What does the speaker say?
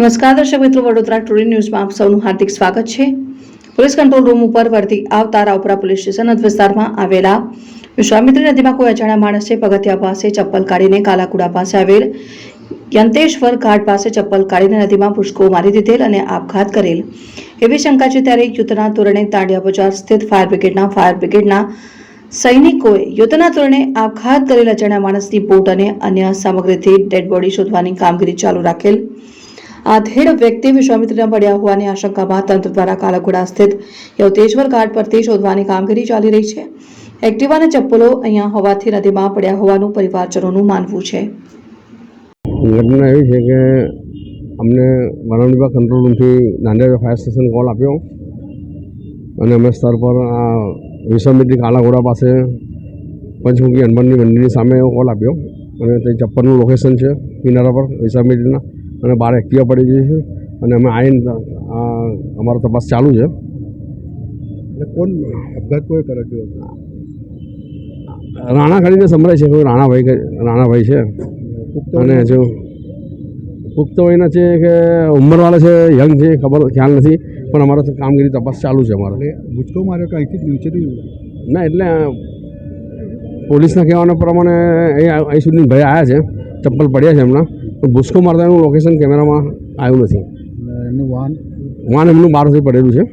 નમસ્કાર, દર્શક મિત્રો, વડોદરા ટુડે ન્યૂઝમાં આપ સૌનું હાર્દિક સ્વાગત છે. પોલીસ કંટ્રોલ રૂમ ઉપર વર્તી આવતા રાવપુરા પોલીસ સ્ટેશન વિસ્તારમાં આવેલા વિશ્વામિત્રી નદીમાં કોઈ અજાણ્યા માણસે પગથિયા પાસે ચપ્પલ કાઢીને કાલાકુડા પાસે આવેલ યંતેશ્વર ઘાટ પાસે ચપ્પલ કાઢીને નદીમાં પુષ્કો મારી દીધેલ અને આપઘાત કરેલ. એવી શંકા છે ત્યારે યુદ્ધના ધોરણે તાંડિયા બજાર સ્થિત ફાયર બ્રિગેડના ફાયર બ્રિગેડના સૈનિકોએ યુદ્ધના ધોરણે આપઘાત કરેલ અજાણ્યા માણસની બોટ અને અન્ય સામગ્રીથી ડેડ બોડી શોધવાની કામગીરી ચાલુ રાખેલ. આધેડ વ્યક્તિ વિશ્વામિત્રના પડ્યા હોવાની આશંકામાં તંત્ર દ્વારા કાલાઘોડા સ્થિત યવતેશ્વર ઘાટ પરથી શોધવાની કામગીરી ચાલી રહી છે. એક્ટિવા અને ચપ્પલો અહીંયા હોવાથી નદીમાં પડ્યા હોવાનું પરિવારજનોનું માનવું છે. ઘટના એવી છે કે અમને વિભાગ કંટ્રોલ રૂમથી નાંદેડ ફાયર સ્ટેશન કોલ આપ્યો. અને અમે સ્તર પર આ વિશ્વામિત્રી કાલાઘોડા પાસે પંચમુખી હનુમાનની મંદિરની સામે કોલ આપ્યો. અને તે ચપ્પલનું લોકેશન છે કિનારા પર વિશ્વામિત્રીના અને બહાર એક્ટિવા પડી ગઈ છે અને અમે આવીને અમારો તપાસ ચાલુ છે. એટલે કોણ અપઘાત કોઈ કરે છે? રાણા કરીને સંભળાય છે કોઈ રાણાભાઈ રાણાભાઈ છે. અને જો પુખ્ત વયના છે કે ઉંમરવાળા છે યંગ છે ખબર ખ્યાલ નથી પણ અમારો કામગીરી તપાસ ચાલુ છે અમારે. ગુજકો માર્યો કે અહીંથી નીચેથી? ના એટલે પોલીસના કહેવાના પ્રમાણે અહીં સુધી ભાઈ આવ્યા છે ચપ્પલ પડ્યા છે એમના. પણ ભૂસકો મારતા એનું લોકેશન કેમેરામાં આવ્યું નથી. એમનું વાહન વાન એમનું બહારથી પડેલું છે.